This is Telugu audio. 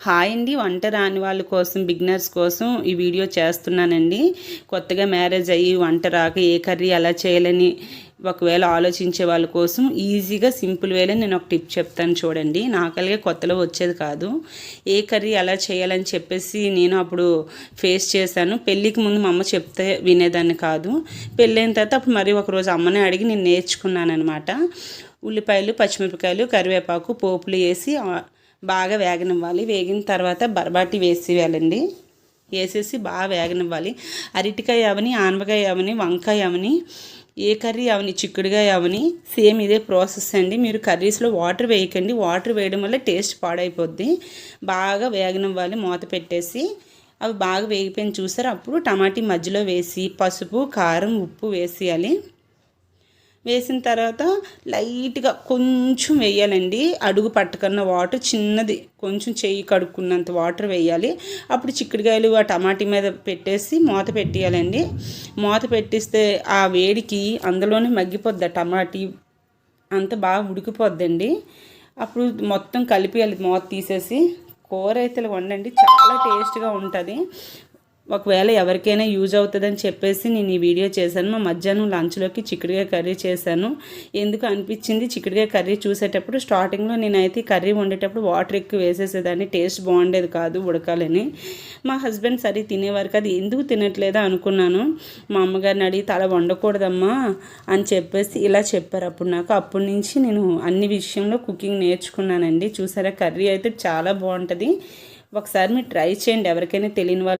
హాయ్ అండి వంట రాని వాళ్ళ కోసం బిగినర్స్ కోసం ఈ వీడియో చేస్తున్నానండి. కొత్తగా మ్యారేజ్ అయ్యి వంట రాక ఏ కర్రీ ఎలా చేయాలని ఒకవేళ ఆలోచించే వాళ్ళ కోసం ఈజీగా సింపుల్ వేలో నేను ఒక టిప్ చెప్తాను చూడండి. నాకలిగే కొత్తలో వచ్చేది కాదు. ఏ కర్రీ ఎలా చేయాలని చెప్పేసి నేను అప్పుడు ఫేస్ చేశాను. పెళ్ళికి ముందు మా అమ్మ చెప్తే వినేదాన్ని కాదు. పెళ్ళైన తర్వాత అప్పుడు మరి ఒకరోజు అమ్మనే అడిగి నేను నేర్చుకున్నాను అనమాట ఉల్లిపాయలు పచ్చిమిరపకాయలు కరివేపాకు పోపులు వేసి బాగా వేగనివ్వాలి. వేగిన తర్వాత బరబాటి వేసి వేయాలండి వేసేసి బాగా వేగనివ్వాలి. అరటికాయ అవని ఆనపకాయ అవని వంకాయ అవని ఏ కర్రీ అవని చిక్కుడుకాయ అవని సేమ్ ఇదే ప్రాసెస్ అండి. మీరు కర్రీస్లో వాటర్ వేయకండి. వాటర్ వేయడం వల్ల టేస్ట్ పాడైపోద్ది. బాగా వేగనివ్వాలి మూత పెట్టేసి. అవి బాగా వేగిపోయిన చూసారు? అప్పుడు టమాటీ మధ్యలో వేసి పసుపు కారం ఉప్పు వేసేయాలి. వేసిన తర్వాత లైట్గా కొంచెం వేయాలండి. అడుగు పట్టుకున్న వాటర్ చిన్నది కొంచెం చెయ్యి కడుక్కున్నంత వాటర్ వేయాలి. అప్పుడు చిక్కుడుకాయలు ఆ టమాటీ మీద పెట్టేసి మూత పెట్టేయాలండి. మూత పెట్టిస్తే ఆ వేడికి అందులోనే మగ్గిపోద్ది ఆ టమాటీ. అంత బాగా ఉడికిపోద్దండి. అప్పుడు మొత్తం కలిపేయాలి మూత తీసేసి. కూర అయితే వండండి చాలా టేస్ట్గా ఉంటుంది. ఒకవేళ ఎవరికైనా యూజ్ అవుతుందని చెప్పేసి నేను ఈ వీడియో చేశాను. మా మధ్యాహ్నం లంచ్లోకి చిక్కుడుగా కర్రీ చేశాను. ఎందుకు అనిపించింది? చిక్కుడుగా కర్రీ చూసేటప్పుడు స్టార్టింగ్లో నేనైతే కర్రీ వండేటప్పుడు వాటర్ ఎక్కువ వేసేసేదాన్ని. టేస్ట్ బాగుండేది కాదు ఉడకాలని. మా హస్బెండ్ సరే తినేవారు కాదు. ఎందుకు తినట్లేదా అనుకున్నాను. మా అమ్మగారిని అడిగి తల వండకూడదమ్మా అని చెప్పేసి ఇలా చెప్పారు. అప్పుడు నాకు అప్పటి నుంచి నేను అన్ని విషయంలో కుకింగ్ నేర్చుకున్నానండి. చూసారా? కర్రీ అయితే చాలా బాగుంటుంది. ఒకసారి మీరు ట్రై చేయండి. ఎవరికైనా తెలియని వాళ్ళు